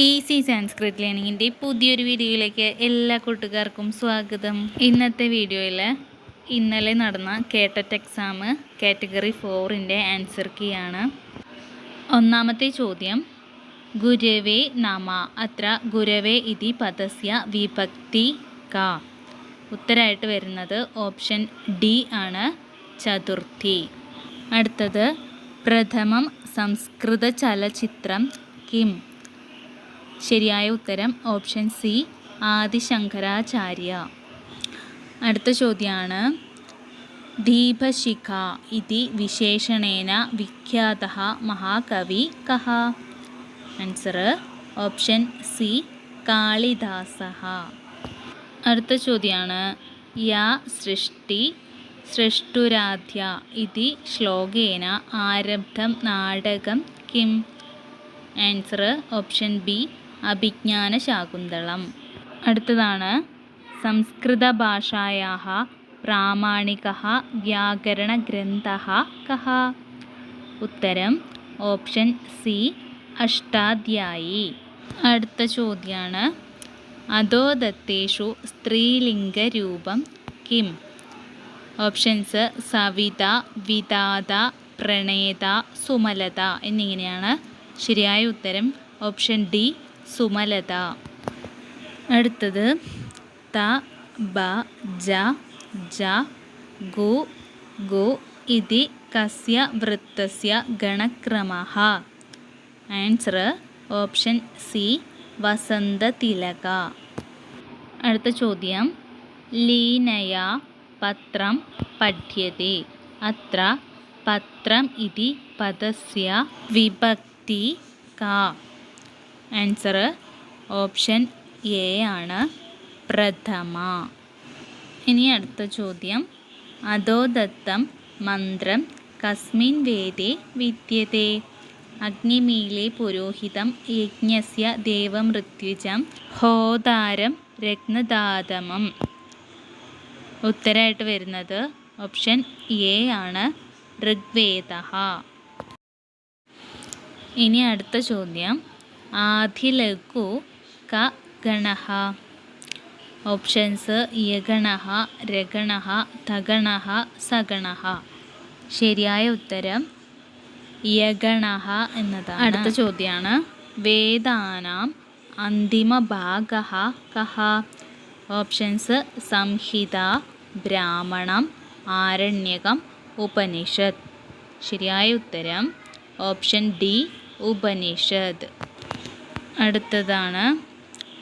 Easy Sanskrit ലേണിങ്ങിന്റെ പുതിയൊരു വീഡിയോയിലേക്ക് എല്ലാ കൂട്ടുകാർക്കും സ്വാഗതം. ഇന്നത്തെ വീഡിയോയിൽ ഇന്നലെ നടന്ന കേട്ടറ്റ് എക്സാം കാറ്റഗറി ഫോറിന്റെ ആൻസർ കീ ആണ്. ഒന്നാമത്തെ ചോദ്യം ഗുരവേ നമ അത്ര ഗുരവേ ഇതി പദസ്യ വിഭക്തി ക. ഉത്തരമായിട്ട് വരുന്നത് ഓപ്ഷൻ ഡി ആണ് ചതുർത്ഥി. അടുത്തത് പ്രഥമം സംസ്കൃത ചലച്ചിത്രം കിം. ശരിയായ ഉത്തരം ഓപ്ഷൻ സി ആദിശങ്കരാചാര്യ. അടുത്ത ചോദ്യമാണ് ദീപശിഖ ഇതി വിശേഷണേന വിഖ്യാത മഹാകവി കഹ. Answer option C Kalidasa. അടുത്ത ചോദ്യമാണ് യാ സൃഷ്ടി സൃഷ്ടുരാധ്യ ഇതി ശ്ലോകേന ആരബ്ധം നാടകം Kim. Answer option B Abhijnana Shakuntalam അടുത്തതാണ് സംസ്കൃത ഭാഷായാः പ്രാമാണികः വ്യാകരണഗ്രന്ഥः കഹ. ഉത്തരം ഓപ്ഷൻ സി അഷ്ടാധ്യായി. അടുത്ത ചോദ്യമാണ് അധോദത്തേഷു സ്ത്രീലിംഗരൂപം കിം? ഓപ്ഷൻസ് സവിത വിതാത പ്രണേത സുമലത എന്നിങ്ങനെയാണ് ശരിയായ ഉത്തരം. ഓപ്ഷൻ ഡി സുമലത. അടുത്തത് ത ബ ജ ജ ഗു ഗു ഇതി കസ്യ വൃത്തസ്യ ഗണക്രമ ആൻസർ ഓപ്ഷൻ സി വസന്തതിലക. അടുത്ത ചോദ്യം ലീനയ പത്രം പഠ്യത്തെ അത്ര പത്രം ഇതി പദസ്യ വിഭക്തി കാ. ആൻസർ ഓപ്ഷൻ എ ആണ് പ്രഥമ. ഇനി അടുത്ത ചോദ്യം. അധോദത്തം മന്ത്രം കസ്മിൻ വേദേ വിദ്യത്തെ അഗ്നിമീലെ പുരോഹിതം യജ്ഞസ്യ ദേവമൃത്യുജം ഹോതാരം രത്നദാതമം. ഉത്തരമായിട്ട് വരുന്നത് ഓപ്ഷൻ എ ആണ് ഋഗ്വേദ. ഇനി അടുത്ത ചോദ്യം. ആധിലഘു ക ഗണ ഓപ്ഷൻസ് യഗണ രഗണ തഗണ സഗണ. ശരിയായ ഉത്തരം യഗണ എന്നതാണ്. അടുത്ത ചോദ്യമാണ് വേദാനാം അന്തിമഭാഗഃ കഹ. ഓപ്ഷൻസ് സംഹിത ബ്രാഹ്മണം ആരണ്യകം ഉപനിഷത്ത് ശരിയായ ഉത്തരം ഓപ്ഷൻ ഡി ഉപനിഷത്ത് അടുത്തതാണ്.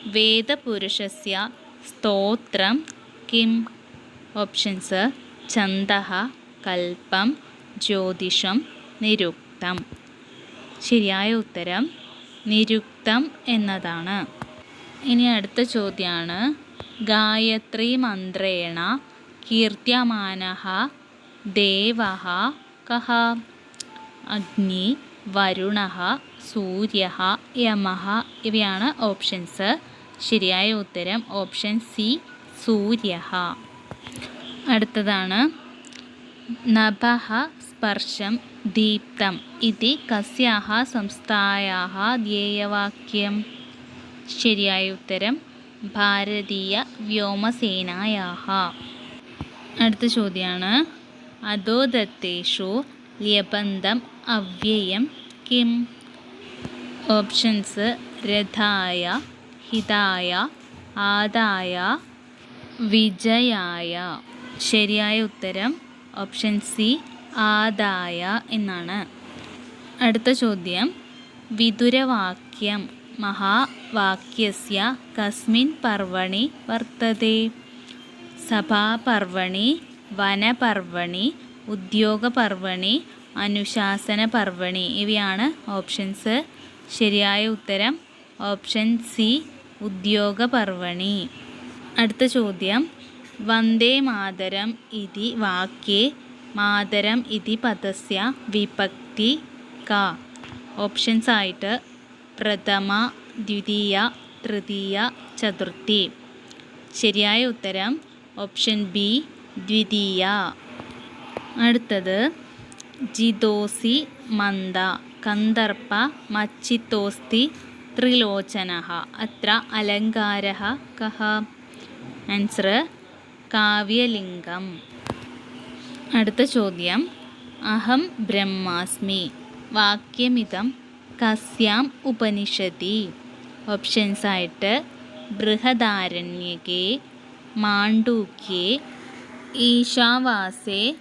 വേദപുരുഷസ്യ സ്തോത്രം കിം? ഓപ്ഷൻസ് ചന്ത കൽപ്പം ജ്യോതിഷം നിരുക്തം. ശരിയായ ഉത്തരം നിരുക്തം എന്നതാണ്. ഇനി അടുത്ത ചോദ്യമാണ് ഗായത്രി മന്ത്രേണ കീർത്യമാന ദേവ കഹ? അഗ്നി വരുണഃ സൂര്യഃ യമഹ ഇവയാണ് ഓപ്ഷൻസ് ശരിയായ ഉത്തരം ഓപ്ഷൻ സി സൂര്യ അടുത്തതാണ് നഭ സ്പർശം ദീപ്തം. ഇതി കസ്യാഹ സംസ്ഥായാഹ ധ്യേയവാക്യം. ശരിയായ ഉത്തരം ഭാരതീയ വ്യോമസേനായാഹ. അടുത്ത ചോദ്യമാണ് അധോദത്തേഷു ലബന്ധം അവ്യയം കിം? ഓപ്ഷൻസ് രഥായ ഹിതായ ആദായ വിജയായ. ശരിയായ ഉത്തരം ഓപ്ഷൻ സി ആദായ എന്നാണ്. അടുത്ത ചോദ്യം. വിതുരവാക്യം മഹാവാക്യസ്യ കസ്മിൻ പർവണി വർത്തത്തെ സഭാപർവണി വനപർവണി ഉദ്യോഗപർവണി അനുശാസനപർവണി ഇവയാണ് ഓപ്ഷൻസ്. ശരിയായ ഉത്തരം ഓപ്ഷൻ സി ഉദ്യോഗപർവണി. അടുത്ത ചോദ്യം വന്ദേ മാതരം ഇതി വാക്യേ മാതരം ഇതി പദസ്യ വിഭക്തി ക. ഓപ്ഷൻസ് ആയിട്ട് പ്രഥമ ദ്വിതീയ തൃതീയ ചതുർത്ഥി. ശരിയായ ഉത്തരം ഓപ്ഷൻ ബി ദ്വിതീയ. അടുത്തത് ജിദോസി മന്ദ. കന്ദർപ്പ മച്ചിത്തോസ്തി ത്രിലോചന അത്ര അലങ്കാര കഹ. ആൻസർ കാവ്യലിംഗം. അടുത്ത ചോദ്യം. അഹം ബ്രഹ്മാസ്മി. വാക്യമിതം കസ്യാം ഉപനിഷതി. ഓപ്ഷൻസ് ആയിട്ട് ബൃഹദാരണ്യകേ മാണ്ഡൂക്യേ ഈശാവാസേ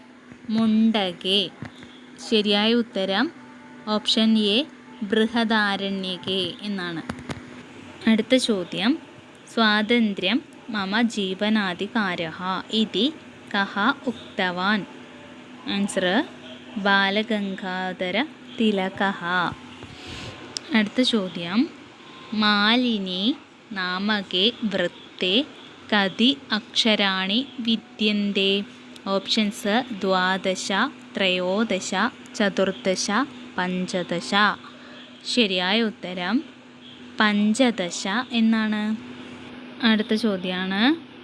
മുണ്ടകേ. ശരിയായ ഉത്തരം ഓപ്ഷൻ എ ബൃഹദാരണ്യകേ എന്നാണ്. അടുത്ത ചോദ്യം സ്വാതന്ത്ര്യം മമ ജീവനാധികാര ഇതി കഹ ഉക്തവാൻ. ആൻസർ ബാലഗംഗാധര തിലക. അടുത്ത ചോദ്യം മാലിനി നാമകെ വൃത്തെ കതി അക്ഷരാണി വിദ്യന്തേ. ഓപ്ഷൻസ് ദ്വാദശ ത്രയോദശ ചതുർദശ പഞ്ചദശ. ശരിയായ ഉത്തരം പഞ്ചദശ എന്നാണ്. അടുത്ത ചോദ്യമാണ്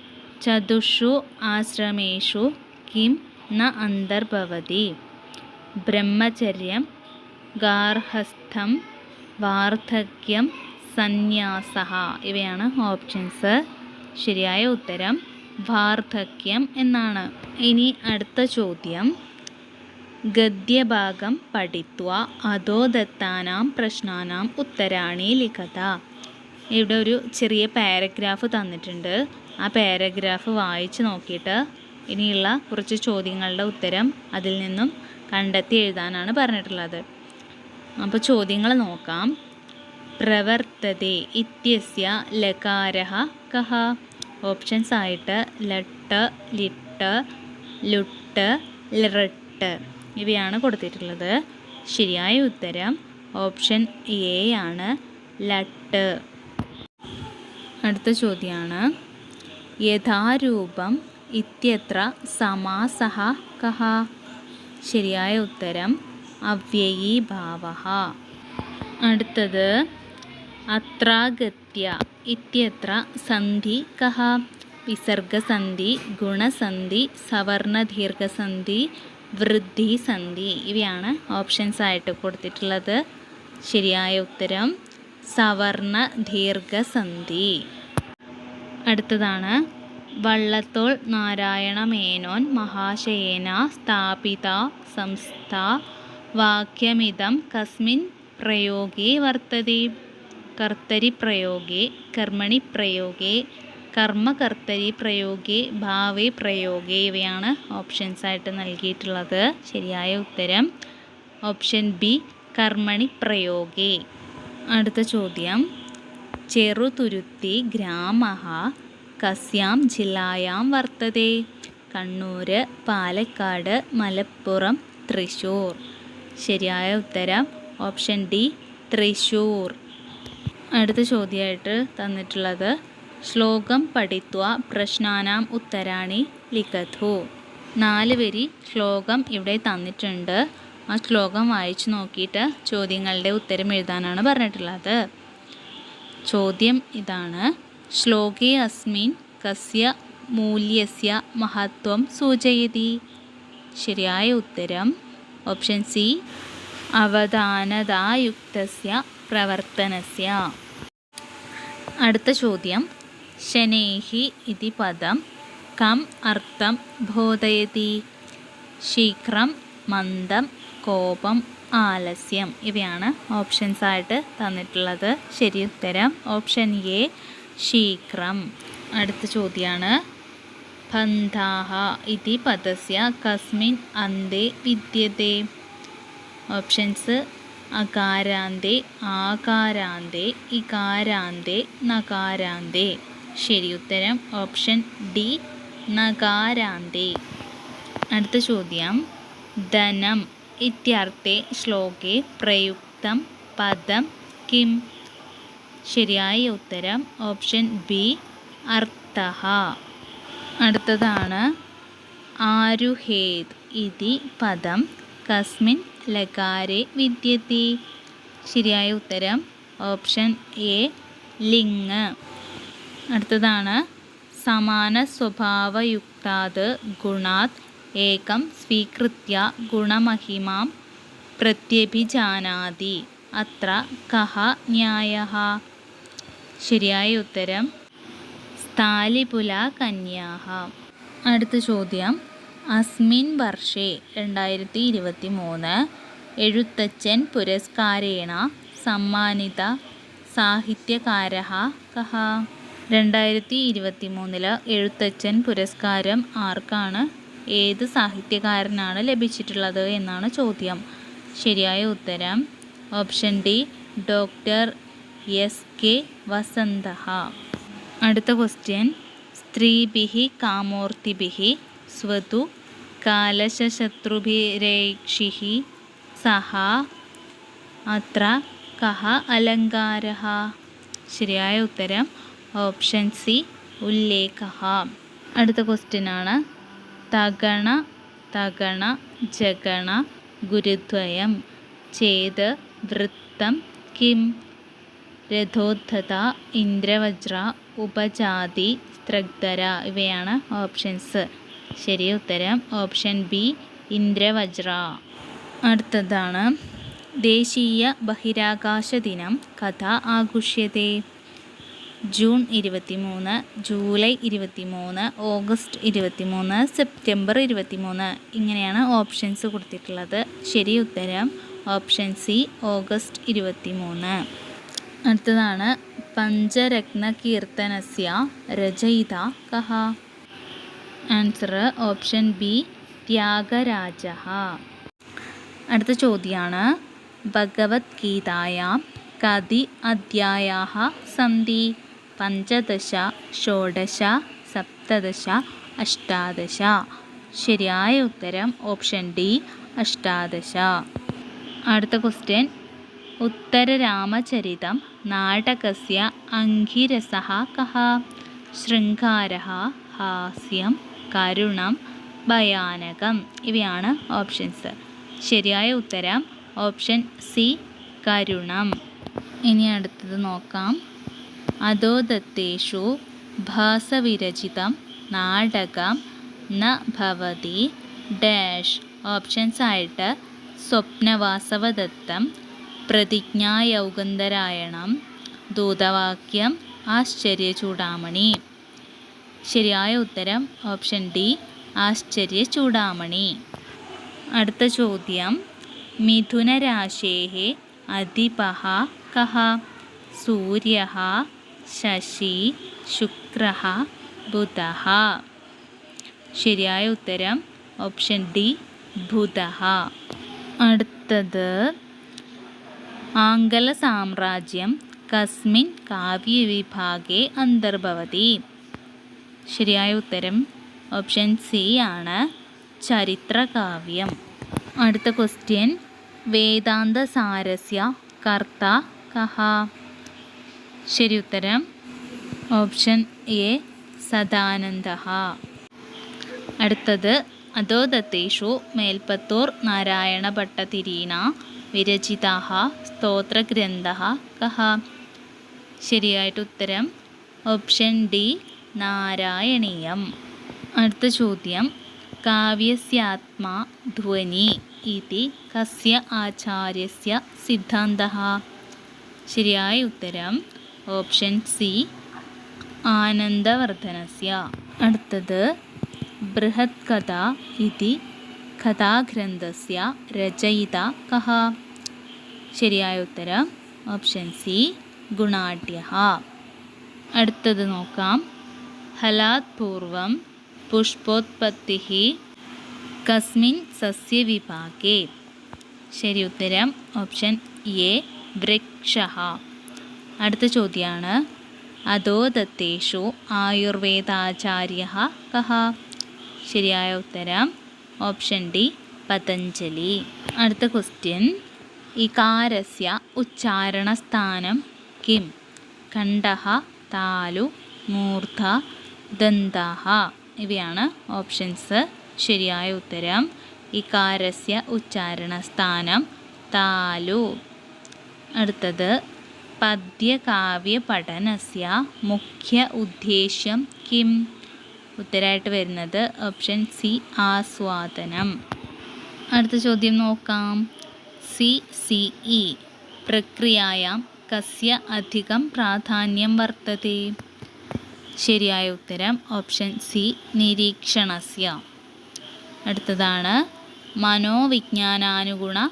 ചതുഷു ആശ്രമേഷു കിം ന അന്തർഭവതി. ബ്രഹ്മചര്യം ഗാർഹസ്ഥം വാർദ്ധക്യം സന്യാസ ഇവയാണ് ഓപ്ഷൻസ്. ശരിയായ ഉത്തരം വാർദ്ധക്യം എന്നാണ്. ഇനി അടുത്ത ചോദ്യം. ഗദ്യഭാഗം പഠിത്വ അതോ ദത്താനാം പ്രശ്നാനാം ഉത്തരാണി ലിഖത. ഇവിടെ ഒരു ചെറിയ പാരഗ്രാഫ് തന്നിട്ടുണ്ട്. ആ പാരഗ്രാഫ് വായിച്ച് നോക്കിയിട്ട് ഇനിയുള്ള കുറച്ച് ചോദ്യങ്ങളുടെ ഉത്തരം അതിൽ നിന്നും കണ്ടെത്തി എഴുതാനാണ് പറഞ്ഞിട്ടുള്ളത്. അപ്പോൾ ചോദ്യങ്ങൾ നോക്കാം. പ്രവർത്തതേ ഇത്യസ്യ ലകാരഹ കഹ. ഓപ്ഷൻസ് ആയിട്ട് ലട്ട് ലിട്ട് ലുട്ട് ലിറട്ട്. ഇവയാണ് കൊടുത്തിട്ടുള്ളത്. ശരിയായ ഉത്തരം ഓപ്ഷൻ എ ആണ് ലട്ട്. അടുത്ത ചോദ്യമാണ് യഥാരൂപം ഇത്യത്ര സമാസഹ കഹ. ശരിയായ ഉത്തരം അവ്യയീഭാവ അടുത്തത് അത്രാഗത്യ ഇത്യത്ര സന്ധി കഹ. വിസർഗസന്ധി ഗുണസന്ധി സവർണദീർഘസന്ധി വൃദ്ധിസന്ധി ഇവയാണ് ഓപ്ഷൻസ് ആയിട്ട് കൊടുത്തിട്ടുള്ളത്. ശരിയായ ഉത്തരം സവർണ ദീർഘസന്ധി. അടുത്തതാണ് വള്ളത്തോൾ നാരായണ മേനോൻ മഹാശയേന സ്ഥാപിത സംസ്ഥ വാക്യമിതം കസ്മിൻ പ്രയോഗേ വർത്തതി കർത്തരി പ്രയോഗേ കർമ്മണി പ്രയോഗേ കർമ്മകർത്തരി പ്രയോഗേ ഭാവേ പ്രയോഗേ ഇവയാണ് ഓപ്ഷൻസ് ആയിട്ട് നൽകിയിട്ടുള്ളത്. ശരിയായ ഉത്തരം ഓപ്ഷൻ ബി കർമ്മണി പ്രയോഗേ. അടുത്ത ചോദ്യം ചെറുതുരുത്തി ഗ്രാമ കസ്യാം ജില്ലായാം വർത്തതേ. കണ്ണൂർ പാലക്കാട് മലപ്പുറം തൃശൂർ. ശരിയായ ഉത്തരം ഓപ്ഷൻ ഡി തൃശൂർ. അടുത്ത ചോദ്യമായിട്ട് തന്നിട്ടുള്ളത് ശ്ലോകം പഠിത്വ പ്രശ്നാനാം ഉത്തരാണി ലിഖതു. നാല് വരി ശ്ലോകം ഇവിടെ തന്നിട്ടുണ്ട്. ആ ശ്ലോകം വായിച്ചു നോക്കിയിട്ട് ചോദ്യങ്ങളുടെ ഉത്തരം എഴുതാനാണ് പറഞ്ഞിട്ടുള്ളത്. ചോദ്യം ഇതാണ്. ശ്ലോകേ അസ്മിൻ കസ്യ മൂല്യസ്യ മഹത്വം സൂചയതി. ശരിയായ ഉത്തരം. ഓപ്ഷൻ സി അവധാനതായുക്തസ്യ പ്രവർത്തനസ്യ. അടുത്ത ചോദ്യം ശനേഹി ഇതി പദം. കം അർത്ഥം ബോധയതി. ശീഘ്രം മന്ദം കോപം ആലസ്യം. ഇവയാണ് ഓപ്ഷൻസ് ആയിട്ട് തന്നിട്ടുള്ളത്. ശരി ഉത്തരം. ഓപ്ഷൻ എ ശീഘ്രം. അടുത്ത ചോദ്യമാണ് ബന്ധാഹ ഇതി പദസ്യ കസ്മിൻ അന്തേ വിദ്യത്തെ ഓപ്ഷൻസ് അകാരാന്തേ ആകാരാന്തേ ഇകാരാന്തേ നകാരാന്തേ. ശരി ഉത്തരം ഓപ്ഷൻ ഡി നകാരാന്തേ അടുത്ത ചോദ്യം ധനം ഇത്യർത്ഥേ ശ്ലോകെ പ്രയുക്തം പദം കിം. ശരിയായ ഉത്തരം ഓപ്ഷൻ ബി അർത്ഥ. അടുത്തതാണ് ആരുഹേത് ഇതി പദം കസ്മിൻ ലകാരെ വിദ്യത്തെ. ശരിയായ ഉത്തരം ഓപ്ഷൻ എ ലിംഗ്. അടുത്തതാണ്. സമാന സ്വഭാവയുക്താത് ഗുണാത് ഏകം സ്വീകൃത്യ ഗുണമഹിമാം പ്രത്യഭിജാനാതി. അത്ര കഹ ന്യായ ശരിയായ ഉത്തരം സ്ഥാലിപുല കന്യാഹ. അടുത്ത ചോദ്യം അസ്മിൻ വർഷേ രണ്ടായിരത്തി ഇരുപത്തി മൂന്ന് എഴുത്തച്ഛൻ പുരസ്കാരേണ സമ്മാനിത സാഹിത്യകാര കഹ. രണ്ടായിരത്തി ഇരുപത്തി മൂന്നിൽ എഴുത്തച്ഛൻ പുരസ്കാരം ആർക്കാണ്? ഏത് സാഹിത്യകാരനാണ് ലഭിച്ചിട്ടുള്ളത് എന്നാണ് ചോദ്യം. ശരിയായ ഉത്തരം option D doctor S K Vasantha അടുത്ത ക്വസ്റ്റ്യൻ സ്ത്രീഭിः കാമോർത്തിഭിः സ്വതു കാലശത്രുഭിരേക്ഷിः സഹ അത്ര കഹ അലങ്കാര ശരിയായ ഉത്തരം ഓപ്ഷൻ സി ഉല്ലേഖ അടുത്ത ക്വസ്റ്റ്യൻ ആണ്. തഗണ തഗണ ജഗണ ഗുരുദ്വയം ചേത് വൃത്തം കിം രഥോദ്ധത ഇന്ദ്രവജ്ര ഉപജാതി സ്ത്രഗ്ധര ഇവയാണ് ഓപ്ഷൻസ് ശരി ഉത്തരം ഓപ്ഷൻ ബി ഇന്ദ്രവജ്ര. അടുത്തതാണ്. ദേശീയ ബഹിരാകാശ ദിനം കഥ ആഘോഷ്യത്തെ ജൂൺ ഇരുപത്തി മൂന്ന് ജൂലൈ ഇരുപത്തി മൂന്ന് ഓഗസ്റ്റ് ഇരുപത്തി മൂന്ന് സെപ്റ്റംബർ ഇരുപത്തി മൂന്ന് ഇങ്ങനെയാണ് ഓപ്ഷൻസ് കൊടുത്തിട്ടുള്ളത്. ശരി ഉത്തരം ഓപ്ഷൻ സി ഓഗസ്റ്റ് ഇരുപത്തി മൂന്ന് അടുത്തതാണ് പഞ്ചരത്ന കീർത്തനസ്യ രചയിത കഹ. ആൻസർ ഓപ്ഷൻ ബി ത്യാഗരാജ അടുത്ത ചോദ്യമാണ് ഭഗവത്ഗീതായാം കതി അധ്യായാ സന്തി പഞ്ചദശ ഷോഡശ സപ്തദശ അഷ്ടാദശ. ശരിയായ ഉത്തരം ഓപ്ഷൻ ഡി അഷ്ടാദശ. അടുത്ത ക്വസ്റ്റ്യൻ. ഉത്തരരാമചരിതം നാടകസ്യ അംഗിരസ കഹ. ശൃംഗാര ഹാസ്യം കരുണം ഭയാനകം. ഇവയാണ് ഓപ്ഷൻസ്. ശരിയായ ഉത്തരം ഓപ്ഷൻ സി കരുണം. ഇനി അടുത്തത് നോക്കാം. അധോദത്തേഷു ഭാസവിരചിതം നാടകം ന ഭവതി ഡാഷ് ഓപ്ഷൻസ് ആയിട്ട് സ്വപ്നവാസവദത്തം പ്രതിജ്ഞായൗഗന്ധരായണം ദൂതവാക്യം ആശ്ചര്യചൂടാമണി ശരിയായ ഉത്തരം ഓപ്ഷൻ ഡി ആശ്ചര്യചൂടാമണി അടുത്ത ചോദ്യം മിഥുനരാശേ അധിപः കഹ സൂര്യः ശശി ശുക്ര ബുധ ശരിയായ ഉത്തരം ഓപ്ഷൻ ഡി ബുധ അടുത്തത് ആംഗല സാമ്രാജ്യം കസ്മിൻ കാവ്യവിഭാഗേ അന്തർഭവതി. ശരിയായ ഉത്തരം ഓപ്ഷൻ സി ആണ് ചരിത്രകാവ്യം. അടുത്ത ക്വസ്റ്റ്യൻ വേദാന്തസാരസ്യ കർത്ത കഹ. ശരി ഉത്തരം. ഓപ്ഷൻ എ സദാനന്ദ അടുത്തത് അതോ അധോദത്തേഷു മേൽപ്പത്തൂർ നാരായണ നാരായണഭട്ടതിരീണ വിരചിത സ്തോത്രഗ്രന്ഥ കഹ. ശരിയായിട്ട് ഉത്തരം. Option D Narayaneeyam. അടുത്ത ചോദ്യം കാവ്യസ്യാത്മാ ധ്വനി ഇതി കസ്യ ആചാര്യസ്യ സിദ്ധാന്ത ശരിയായ ഉത്തരം. ഓപ്ഷൻ സി ആനന്ദവർദ്ധനസ്യ. അടുത്തത് ബൃഹത് കഥ ഇതി കഥാഗ്രന്ഥസ്യ രചയിത കഹ. ശരിയായ ഉത്തരം ഓപ്ഷൻ സി ഗുണാഢ്യ അടുത്തത് നോക്കാം. ഹലാത് പൂർവം പുഷ്പോത്പത്തി കസ്മിൻ സസ്യവിഭാഗേ. ശരി ഉത്തരം ഓപ്ഷൻ എ വൃക്ഷ. അടുത്ത ചോദ്യമാണ് അതോ ദത്തേഷു ആയുർവേദാചാര്യ കഹ? ശരിയായ ഉത്തരം ഓപ്ഷൻ ഡി പതഞ്ജലി. അടുത്ത ക്വസ്റ്റ്യൻ ഇകാരസ്യ ഉച്ചാരണസ്ഥാനം കിം? കണ്ഠ താലു മൂർധ ദന്താഹ. ഇവയാണ് ഓപ്ഷൻസ്. ശരിയായ ഉത്തരം ഇകാരസ്യ ഉച്ചാരണസ്ഥാനം താലു. അടുത്തത് പദ്യകാവ്യ പഠനസ്യ മുഖ്യ ഉദ്ദേശ്യം കിം? ഉത്തരമായിട്ട് വരുന്നത് ഓപ്ഷൻ സി ആസ്വാദനം. അടുത്ത ചോദ്യം നോക്കാം. C C E. പ്രക്രിയായാം കസ്യ അധികം പ്രാധാന്യം വർത്തത്തെ ശരിയായ ഉത്തരം ഓപ്ഷൻ സി നിരീക്ഷണസ്യ. അടുത്തതാണ് മനോവിജ്ഞാനാനുഗുണ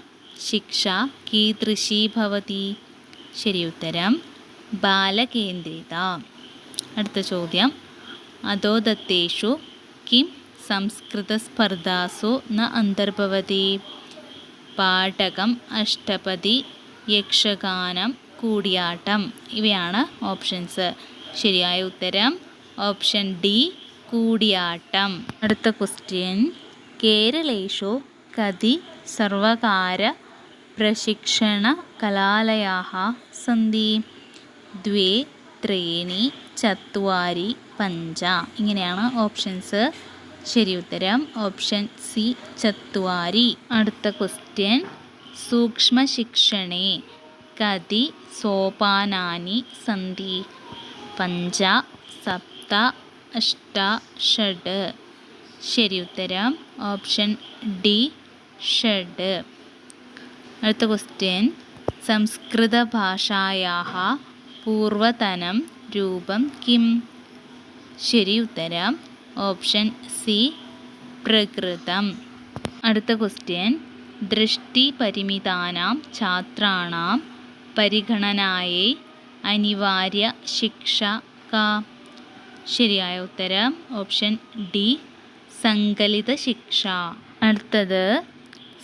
ശിക്ഷ കീദൃശി ഭവതി. ശരി ഉത്തരം. ബാലകേന്ദ്രിത. അടുത്ത ചോദ്യം. അതോദത്തേഷു കിം സംസ്കൃത സംസ്കൃതസ്പർദ്ധാസു ന അന്തർഭവതി. പാഠകം അഷ്ടപതി യക്ഷഗാനം കൂടിയാട്ടം. ഇവയാണ് ഓപ്ഷൻസ്. ശരിയായ ഉത്തരം. Option D Koodiyattam. അടുത്ത ക്വസ്റ്റ്യൻ. കേരളേഷു കതി സർവകാര പ്രശിക്ഷണകലാലയാः सन्ति. ദ്വേ त्रीणि ചത്വാരി പഞ്ച ഇങ്ങനെയാണ് ഓപ്ഷൻസ് ശരി ഉത്തരം. ഓപ്ഷൻ സി ചത്വാരി. അടുത്ത ക്വസ്റ്റ്യൻ സൂക്ഷ്മ ശിക്ഷണേ കതി സോപാനാനി സന്തി പഞ്ച സപ്ത അഷ്ട ഷഡ്. ശരി ഉത്തരം. ഓപ്ഷൻ ഡി ഷഡ്. അടുത്ത ക്വസ്റ്റ്യൻ സംസ്കൃതഭാഷായാः പൂർവതനം രൂപം കിം. ശരി ഉത്തരം. ഓപ്ഷൻ സി പ്രകൃതം. അടുത്ത ക്വസ്റ്റ്യൻ ദൃഷ്ടിപരിമിതാനാം ഛാത്രാണാം പരിഗണനായേ അനിവാര്യ ശിക്ഷ ശരിയായ ഉത്തരം. ഓപ്ഷൻ ഡി സങ്കലിത ശിക്ഷ. അടുത്തത്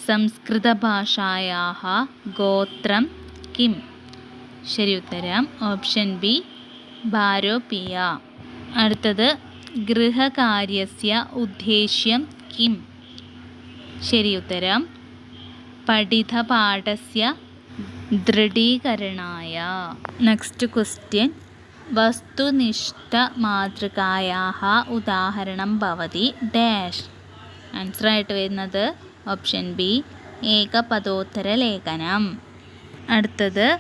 സംസ്കൃതഭാഷായാः ഗോത്രം കിം. ശരി ഉത്തരം. ഓപ്ഷൻ ബി ഭാരോപിയ. അടുത്തത് ഗൃഹകാര്യസ്യ ഉദ്ദേശ്യം കിം. ശരി ഉത്തരം. പഠിതപാഠസ്യ ദൃഢീകരണായ. നെക്സ്റ്റ് ക്വസ്റ്റ്യൻ വസ്തുനിഷ്ഠമാതൃകായാः ഉദാഹരണം ഭവതി ഡാഷ്. ആൻസറായിട്ട് വരുന്നത് ഓപ്ഷൻ ബി ഏകപദോത്തര ലേഖനം. അടുത്തത്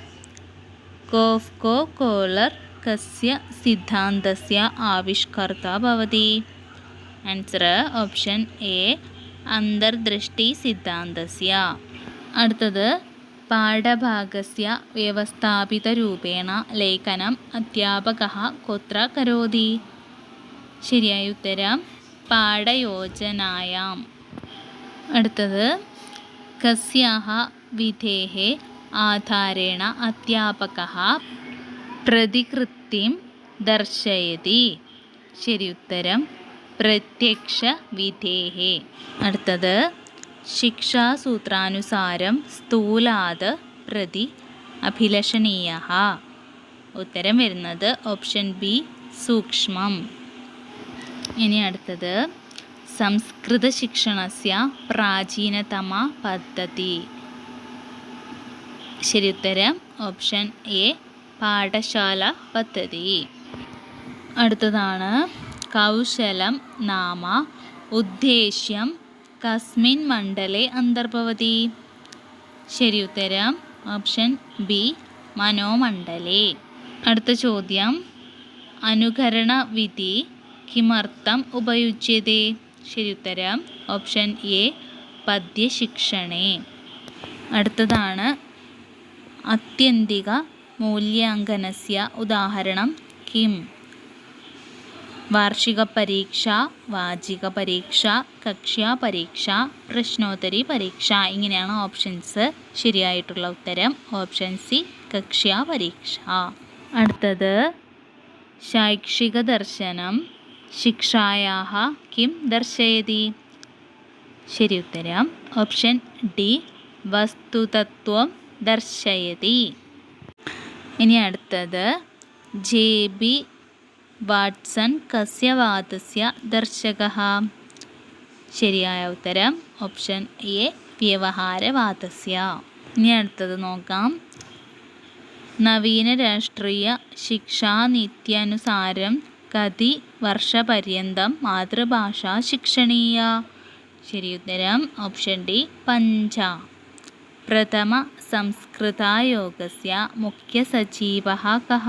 കോഫ്കോ കോളർ കസ്യ സിദ്ധാന്തസ്യ ആവിഷ്കർത്ത ഭവതി. ആൻസർ ഓപ്ഷൻ എ അന്തർദൃഷ്ടി സിദ്ധാന്തസ്യ. അടുത്തത് പാഠഭാഗസ്യ വ്യവസ്ഥാപിതരൂപേണ ലേഖനം അധ്യാപക കുത്ര കരോതി. ശരിയായ ഉത്തരം പാഠയോജനായാം. അടുത്തത് കസ്യാഹ വിധേः ആധാരേണ അധ്യാപകः പ്രതികൃതിം ദർശയതി. ശരി ഉത്തരം പ്രത്യക്ഷ വിധേഹെ. അടുത്തത് ശിക്ഷാസൂത്രാനുസാരം സ്ഥൂലാത് പ്രതി അഭിലഷണീയ. ഉത്തരം വരുന്നത് ഓപ്ഷൻ ബി സൂക്ഷ്മം. ഇനി അടുത്തത് സംസ്കൃത ശിക്ഷണസ്യ പ്രാചീനതമ പദ്ധതി. ശരി ഉത്തരം. ഓപ്ഷൻ എ പാഠശാല പദ്ധതി. അടുത്തതാണ് കൗശലം നാമ ഉദ്ദേശ്യം കസ്മിൻ മണ്ഡലെ അന്തർഭവതി. ശരി ഉത്തരം. ഓപ്ഷൻ ബി മനോമണ്ഡലെ. അടുത്ത ചോദ്യം. അനുകരണ വിധി കിമർത്ഥം ഉപയുജ്യത്തെ ശരി ഉത്തരം. ഓപ്ഷൻ എ പദ്യശിക്ഷണേ. അടുത്തതാണ് അത്യന്തിക മൂല്യാങ്കനസ്യ ഉദാഹരണം കിം. വാർഷിക പരീക്ഷ വാചിക പരീക്ഷ കക്ഷ്യാ പരീക്ഷ പ്രശ്നോത്തരി പരീക്ഷ ഇങ്ങനെയാണ് ഓപ്ഷൻസ് ശരിയായിട്ടുള്ള ഉത്തരം. ഓപ്ഷൻ സി കക്ഷ്യാ പരീക്ഷ. അടുത്തത് ശൈക്ഷിക ദർശനം. ശിക്ഷായാः കിം ദർശയതി? ശരി ഉത്തരം. ഓപ്ഷൻ ഡി വസ്തുതത്വം ദർശയതി. ഇനി അടുത്തത് ജെ ബി വാട്സൺ കസ്യ വാദസ്യ ദർശകः. ശരിയായ ഉത്തരം ഓപ്ഷൻ എ വ്യവഹാരവാദസ്യ. ഇനി അടുത്തത് നോക്കാം. നവീന രാഷ്ട്രീയ ശിക്ഷാനീത്യനുസാരം കതി വർഷപര്യന്തം മാതൃഭാഷ ശിക്ഷണീയ. ശരി ഉത്തരം ഓപ്ഷൻ ഡി പഞ്ച. പ്രഥമ സംസ്കൃതായോഗസ്യ സജീവ കഹ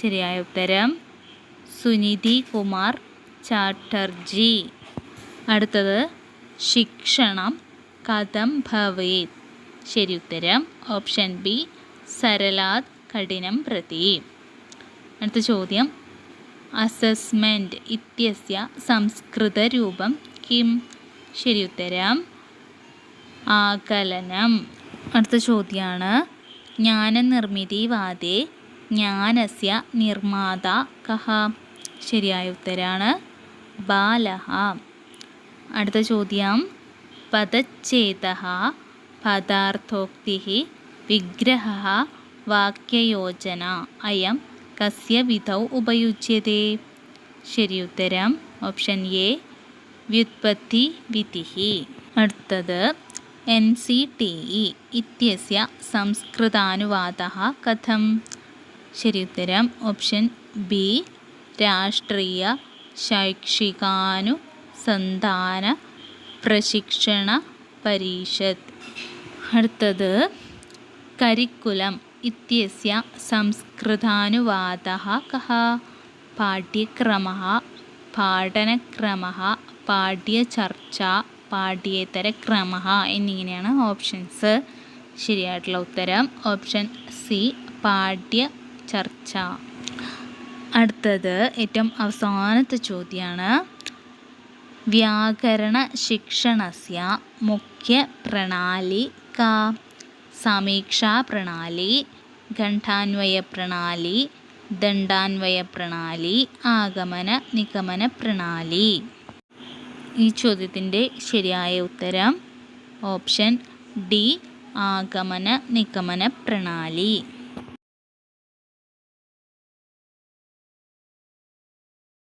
ശരിയായ ഉത്തരം സുനിധി കുമാർ ചാറ്റർജി. അടുത്തത് ശിക്ഷണം കഥം ഭവേത്. ശരി ഉത്തരം ഓപ്ഷൻ ബി സരളാത് കഠിനം പ്രതി. അടുത്ത ചോദ്യം അസസ്മെന്റ് ഇത്യസ്യ സംസ്കൃതരൂപം കിം? ശരി ഉത്തരം. ആകലനം. അടുത്ത ചോദ്യമാണ് ജ്ഞാനനിർമ്മിതിവാദേ ജ്ഞാനസ്യ നിർമാത കഹ. ശരിയായ ഉത്തരാണ് ബാലഹ. അടുത്ത ചോദ്യം. പദച്ഛേദ പദാർത്ഥോക്തി വിഗ്രഹ വാക്യയോജന അയം കസ്യ വിധൗ ഉപയുജ്യതേ. ശരി ഉത്തരം ഓപ്ഷൻ എ വ്യുത്പത്തി വിധി അടുത്തത് എൻ സി ടി ഇ ഇത്യസ്യ സംസ്കൃതാനുവാദ കഥം. ശരി ഉത്തരം ഓപ്ഷൻ ബി രാഷ്ട്രീയ ശൈക്ഷികാനുസന്ധാന പ്രശിക്ഷണ പരീഷത്ത്. അടുത്തത് കരിക്കുലം. ഇത്യസ്യ संस्कृतानुवादः कः? पाठ्यक्रमः പാഠനക്രമः പാഠ്യചർച്ച പാഠ്യേതരക്രമः എന്നിങ്ങനെയാണ് ഓപ്ഷൻസ് ശരിയായിട്ടുള്ള ഉത്തരം ഓപ്ഷൻ സി പാഠ്യചർച്ച. അടുത്തത് ഏറ്റവും അവസാനത്തെ ചോദ്യമാണ് വ്യാകരണ ശിക്ഷണസ്യ മുഖ്യ പ്രണാലി കാ സമീക്ഷാ പ്രണാലി ഖണ്ഡാന്വയ പ്രണാലി ദണ്ഡാന്വയ പ്രണാലി ആഗമന നിഗമന പ്രണാലി. ഈ ചോദ്യത്തിന്റെ ശരിയായ ഉത്തരം ഓപ്ഷൻ ഡി ആഗമന നിഗമന പ്രണാലി.